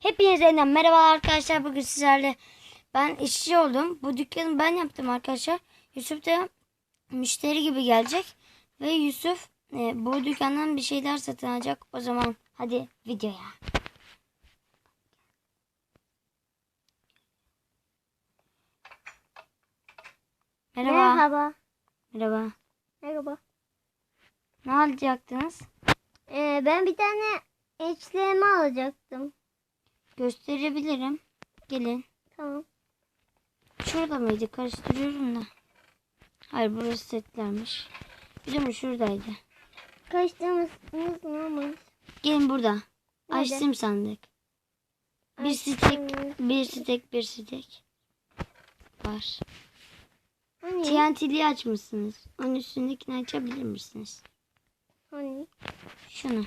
Hepinize yeniden merhaba arkadaşlar. Bugün sizlerle ben işçi oldum. Bu dükkanı ben yaptım arkadaşlar. Yusuf da müşteri gibi gelecek. Ve Yusuf e, bu dükkandan bir şeyler satın alacak. O zaman hadi videoya. Merhaba. Merhaba. Merhaba. Merhaba. Ne alacaktınız? Ee, ben bir tane HDMI alacaktım. Gösterebilirim. Gelin. Tamam. Şurada mıydı? Karıştırıyorum da. Hayır burası setlermiş. Biliyor musun şuradaydı. Kaçtığımız normal. Gelin burada. Nerede? Açtım sandık. Bir Açtım. stek, bir stek, bir stek. Var. Hani? TNT'liyi açmışsınız. Onun üstündekini açabilir misiniz? Hani? Şunu.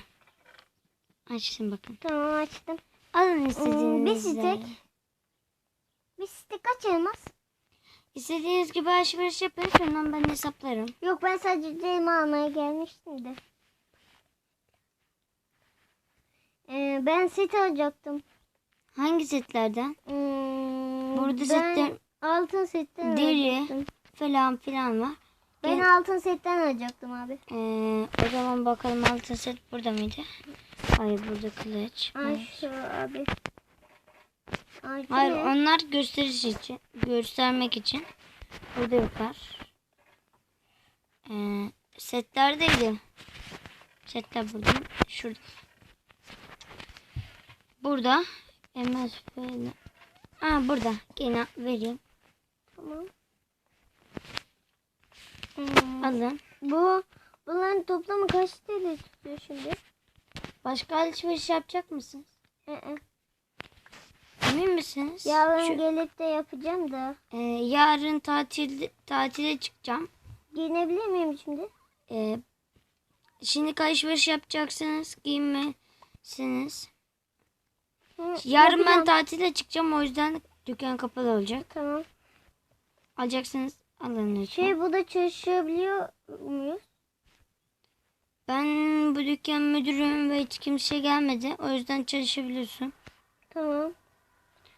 Açtım bakın. Tamam açtım. Alın bir istediğinizi. stek. Bir stek kaç elmas? İstediğiniz gibi alışveriş yapın. Şundan ben hesaplarım. Yok ben sadece HDMI almaya gelmiştim de. Ee, ben set alacaktım. Hangi setlerden? Hmm, Burada ben setler altın setten Deri. alacaktım. falan filan var. Ben Gel- altın setten alacaktım abi. Ee, o zaman bakalım altın set burada mıydı? Hayır burada kılıç. Ay şu abi. Ay, Hayır ne? onlar gösteriş için, göstermek için. Burada yoklar. Ee, setlerdeydi. Setler burada. Şurada. Burada. MSP. Aa burada. Gene vereyim. Tamam. Hmm, Alın. bu bunların toplamı kaç TL tutuyor şimdi? Başka alışveriş yapacak mısınız? Ee, Emin misiniz? yarın Şu- gelip de yapacağım da. Ee, yarın tatil tatile çıkacağım. Giyinebilir miyim şimdi? Ee, şimdi alışveriş yapacaksınız. Giyinmesiniz. Hı, Yarın ben yapacağım. tatile çıkacağım. O yüzden dükkan kapalı olacak. Tamam. Alacaksınız. Alın lütfen. Şey bu da çalışabiliyor muyuz? Ben bu dükkan müdürüm ve hiç kimse gelmedi. O yüzden çalışabiliyorsun. Tamam.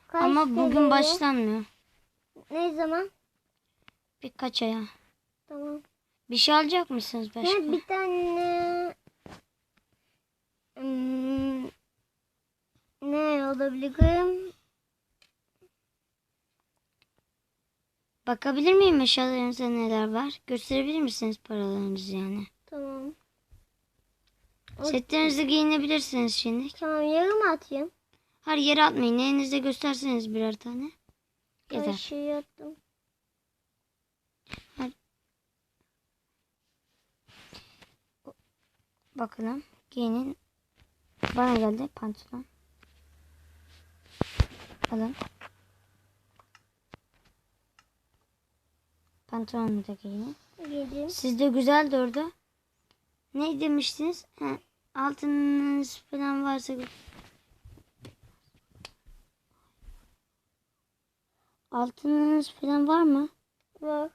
Kaç Ama bugün TL? başlanmıyor. Ne zaman? Birkaç aya. Tamam. Bir şey alacak mısınız başka? Evet, bir tane Hmm, ne olabilirim? Bakabilir miyim eşyalarınızda neler var? Gösterebilir misiniz paralarınızı yani? Tamam. Setlerinizi giyinebilirsiniz şimdi. Tamam yarım atayım. Her yere atmayın. Elinizde gösterseniz birer tane. Her Yeter. şeyi attım. Bakalım. Giyinin. Bana geldi pantolon. Alın. Pantolonu da giyinin. Giydim. Sizde güzel durdu. Ne demiştiniz? Ha, altınınız falan varsa Altınınız falan var mı? Var.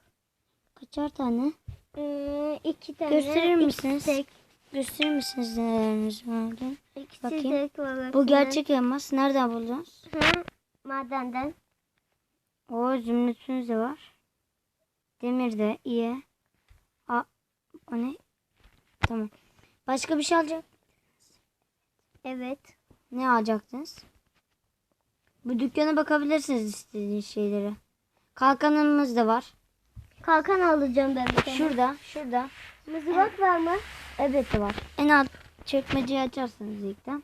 Kaçar tane? Ee, iki tane. Gösterir misiniz? Tek. Gösterir misiniz neleriniz vardı? İkisi Bakayım. tek var. Bu gerçek elmas. Nereden buldunuz? Hı, madenden. O zümrütünüz de var. Demir de iyi. A, o ne? Tamam. Başka bir şey alacak. Evet. Ne alacaktınız? Bu dükkana bakabilirsiniz istediğiniz şeylere. Kalkanımız da var. Kalkan alacağım ben bir tane. Şurada, şurada. Mızrak var mı? Evet de var. En alt çekmeceyi açarsanız ilkten.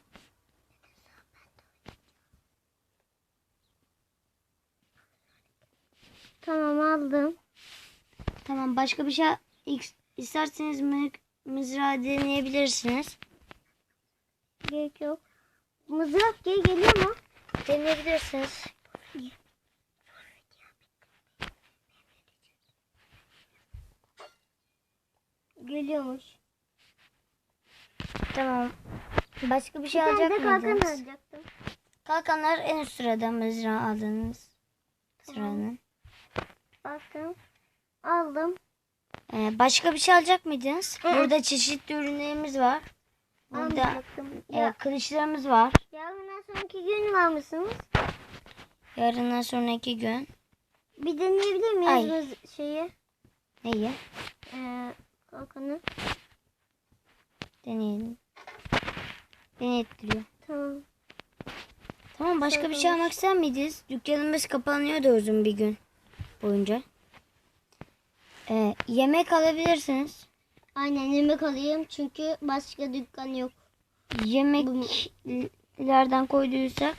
Tamam aldım. Tamam başka bir şey isterseniz mı, mızrağı deneyebilirsiniz. Gerek yok. Mızrak geri geliyor mu? Deneyebilirsiniz. Geliyormuş. Tamam. Başka bir şey Bir alacak kalkan mıydınız? alacaktım. Kalkanlar en üst sırada mızrağı aldığınız sıranın. Baktım. Aldım. Ee, başka bir şey alacak mıydınız? Hı. Burada çeşitli ürünlerimiz var. Burada e, kılıçlarımız var. yarın sonraki gün var mısınız? Yarından sonraki gün. Bir deneyebilir miyiz Ay. mız- şeyi? Neyi? Ee, kalkanı. Deneyelim. Denettiriyor. Tamam. Tamam başka bir şey almak ister miydiniz? Dükkanımız kapanıyordu uzun bir gün boyunca. Ee, yemek alabilirsiniz. Aynen yemek alayım çünkü başka dükkan yok. Yemeklerden koyduysak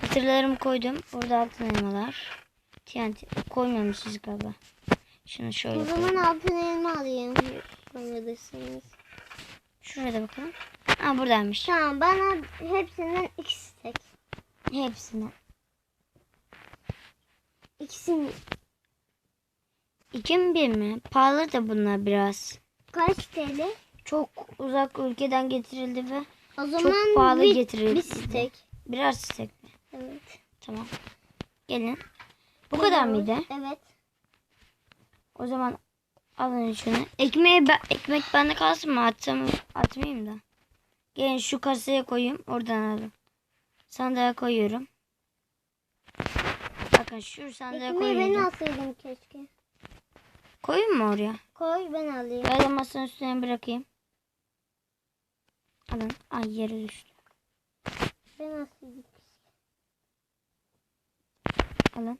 hatırlarım koydum. Orada altın elmalar. TNT koymamışız galiba. Şunu şöyle O zaman altın elma alayım. Koymadıysanız. Şurada bakalım. Ha buradaymış. Tamam bana hepsinden ikisi tek. Hepsinden. İkisini İki mi bir mi? Pahalı da bunlar biraz. kaç TL? Çok uzak ülkeden getirildi ve O zaman pahalı bir, getirildi. bir stek. birer stek mi? Evet. Tamam. Gelin. Bu kadar mıydı? Evet. O zaman alın şunu. Ekmeği ben, ekmek bende kalsın mı? Atsam, atmayayım da. Gelin şu kasaya koyayım. Oradan alın. Sandığa koyuyorum. Bakın şu sandığa Ekmeği ben koyuyorum. alsaydım keşke. Koyayım mı oraya? Koy ben alayım. Böyle masanın üstüne bırakayım. Alın. Ay yere düştü. Ben alsaydım. Alın.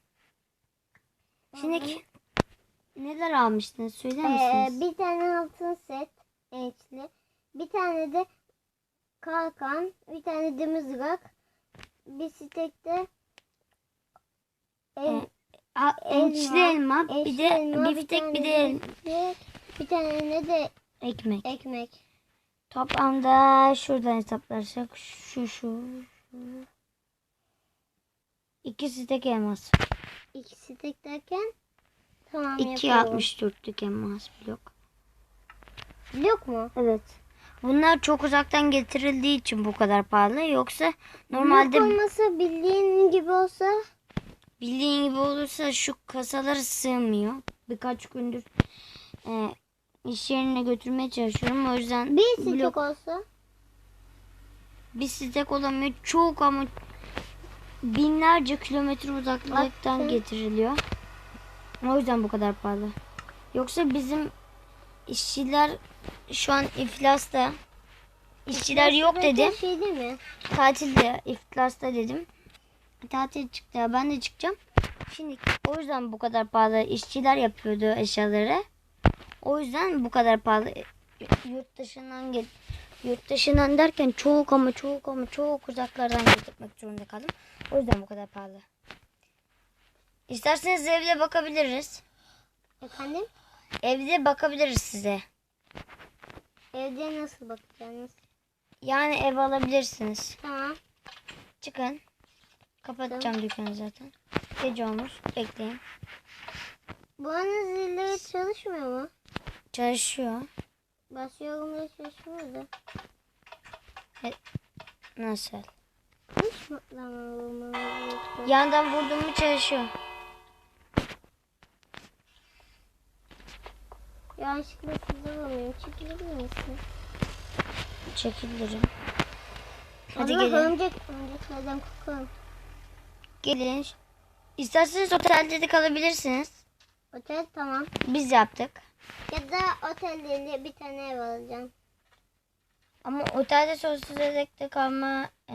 Şimdi neler almıştınız? Söyler Ee, misiniz? bir tane altın set ençli. Bir tane de kalkan. Bir tane de mızrak. De el, Ee, A, elma, ençli elma, bir de elma, biftek, tane bir de bir tane de ekmek. ekmek. Toplamda şuradan hesaplarsak şu şu şu. İkisi tek elmas. İkisi tek derken tamam yapalım. 2.64'lük elmas blok. Blok mu? Evet. Bunlar çok uzaktan getirildiği için bu kadar pahalı. Yoksa normalde Blok olmasa bildiğin gibi olsa bildiğin gibi olursa şu kasaları sığmıyor. Birkaç gündür e, iş yerine götürmeye çalışıyorum. O yüzden bir stek blok olsa bir stek olamıyor. Çok ama binlerce kilometre uzaklıktan Attım. getiriliyor. O yüzden bu kadar pahalı. Yoksa bizim işçiler şu an iflasta. İşçiler yok dedim. Şey değil mi? Tatilde iflasta dedim. Tatil çıktı. Ben de çıkacağım. Şimdi o yüzden bu kadar pahalı. İşçiler yapıyordu eşyaları. O yüzden bu kadar pahalı. Yurt dışından gel Yurt dışından derken çok ama çok ama çok uzaklardan getirmek zorunda kaldım. O yüzden bu kadar pahalı. İsterseniz evde bakabiliriz. Efendim? Evde bakabiliriz size. Evde nasıl bakacaksınız? Yani ev alabilirsiniz. Tamam. Çıkın. Kapatacağım dükkanı zaten. Gece olmuş. Bekleyin. Bu anın zilleri çalışmıyor mu? Çalışıyor. Basıyorum da çalışmıyor da. Nasıl? Hiç mutlamam. Yandan vurdum mu çalışıyor. Yanlışlıkla vurmayayım. Çekilebilir misin? Çekilirim. Hadi Allah gelin. örümcek, örümceklerden korkarım. Gelin. İsterseniz otelde de kalabilirsiniz. Otel tamam. Biz yaptık. Ya da otelde bir tane ev alacağım. Ama otelde sonsuz de kalma e,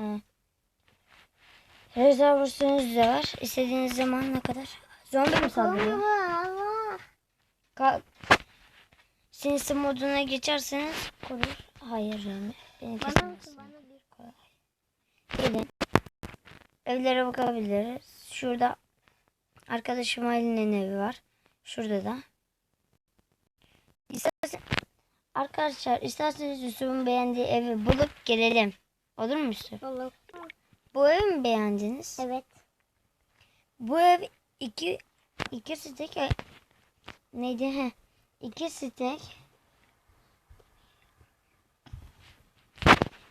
rezervasyonunuz da var. İstediğiniz zaman ne kadar. Zombi mi saldırıyor? Ka- Sinsi moduna geçerseniz korur. Hayır yani. Beni Bana? Bana bir. Gelin. Evlere bakabiliriz. Şurada arkadaşım Ali'nin evi var. Şurada da. İstersen, arkadaşlar isterseniz Yusuf'un beğendiği evi bulup gelelim. Olur mu Yusuf? Allah. Bu evi mi beğendiniz? Evet. Bu ev iki iki stek neydi he? İki stek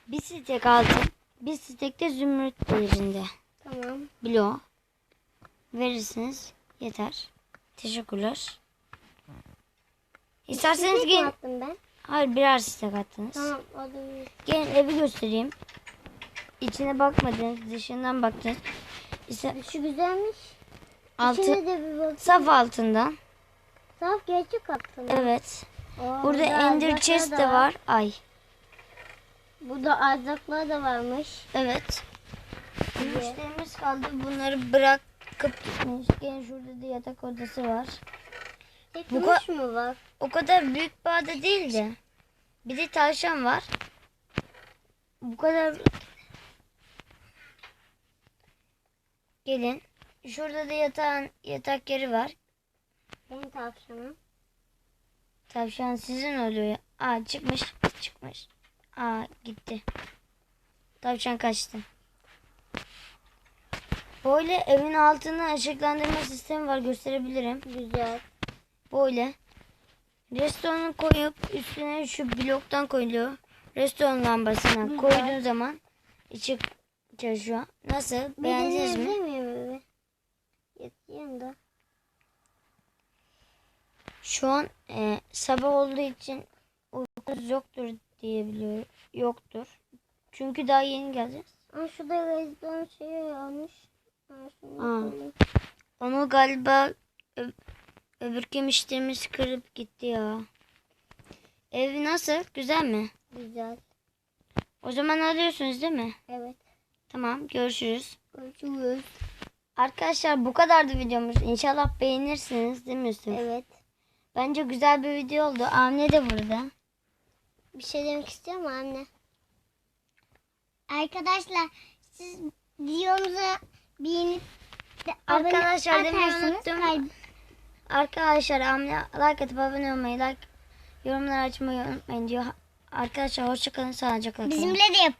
bir stek altın bir stek de zümrüt değerinde. Tamam. Bilo verirsiniz yeter. Teşekkürler. İsterseniz mi gelin. attım ben? Hayır birer stek attınız. Tamam. O da bir. Gelin evi göstereyim. içine bakmadınız. Dışından baktınız. İşte Şu güzelmiş. altı, İçine de bir bak. saf altından. Saf gerçek altın. Evet. Oo, Burada ender erzaklar chest da de var. Ay. Burada erzaklar da varmış. Evet. Müşterimiz kaldı. Bunları bırakıp gitmiş. Gene şurada da yatak odası var. Tek Bu gümüş mü var? O kadar büyük bir ada değil de. Bir de tavşan var. Bu kadar. Gelin. Şurada da yatağın, yatak yeri var. Benim tavşanım. Tavşan sizin oluyor. Aa çıkmış. Çıkmış. Aa gitti. Tavşan kaçtı. Böyle evin altına ışıklandırma sistemi var gösterebilirim. Güzel. Böyle. Restoranı koyup üstüne şu bloktan koyuluyor. Restoran lambasına Güzel. koyduğun zaman ışık çalışıyor. Nasıl? Bir Beğendiniz mi? evi? Yatayım da. Şu an e, sabah olduğu için uykunuz yoktur diye biliyorum. Yoktur. Çünkü daha yeni geleceğiz. Ama şurada rezdon şeyi yanlış. Aa. Onu galiba ö- öbür müşterimiz kırıp gitti ya. Ev nasıl? Güzel mi? Güzel. O zaman alıyorsunuz değil mi? Evet. Tamam görüşürüz. Görüşürüz. Arkadaşlar bu kadardı videomuz. İnşallah beğenirsiniz değil mi Yusuf? Evet. Bence güzel bir video oldu. Amne de burada. Bir şey demek istiyor mu anne? Arkadaşlar siz videomuzu de Arkadaşlar demeyi unuttum. Arkadaşlar Amne like atıp abone olmayı, like yorumlar açmayı unutmayın diyor. Arkadaşlar hoşçakalın. Sağlıcakla kalın. Bizimle de yap.